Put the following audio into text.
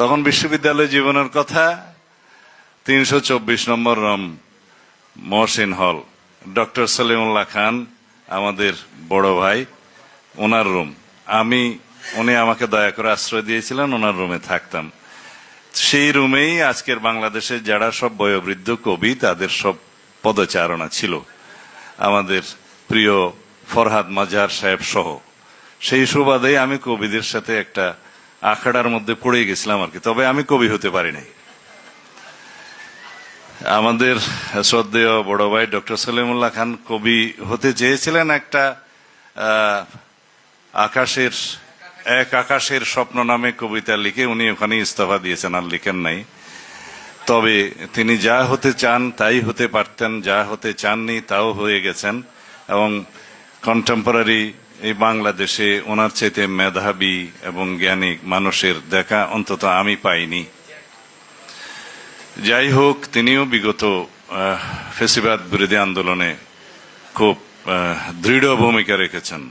তখন বিশ্ববিদ্যালয় জীবনের কথা, তিনশো চব্বিশ নম্বর রম, মহসিন হল। ডক্টর সলিমুল্লাহ খান, আমাদের বড় ভাই, ওনার রুম। আমি, উনি আমাকে দয়া করে আশ্রয় দিয়েছিলেন, ওনার রুমে থাকতাম। সেই রুমেই আজকের বাংলাদেশে যারা সব বয়োবৃদ্ধ কবি, তাদের সব পদচারণা ছিল। আমাদের প্রিয় ফরহাদ মাজার সাহেব সহ। সেই সুবাদে আমি কবিদের সাথে একটা আখড়ার মধ্যে পড়ে গেছিলাম আর কি। তবে আমি কবি হতে পারি নাই আমাদের শ্রদ্ধেয় বড় ভাই ডক্টর সলিমুল্লাহ খান কবি হতে চেয়েছিলেন একটা আকাশের, এক আকাশের স্বপ্ন নামে কবিতা লিখে উনি ওখানে ইস্তফা দিয়েছেন, আর লিখেন নাই। তবে তিনি যা হতে চান তাই হতে পারতেন, যা হতে চাননি তাও হয়ে গেছেন এবং কন্টেম্পোরারি এই বাংলাদেশে ওনার চাইতে মেধাবী এবং জ্ঞানী মানুষের দেখা অন্তত আমি পাইনি। যাই হোক, তিনিও বিগত ফেসিবাদ বিরোধী আন্দোলনে খুব দৃঢ় ভূমিকা রেখেছেন।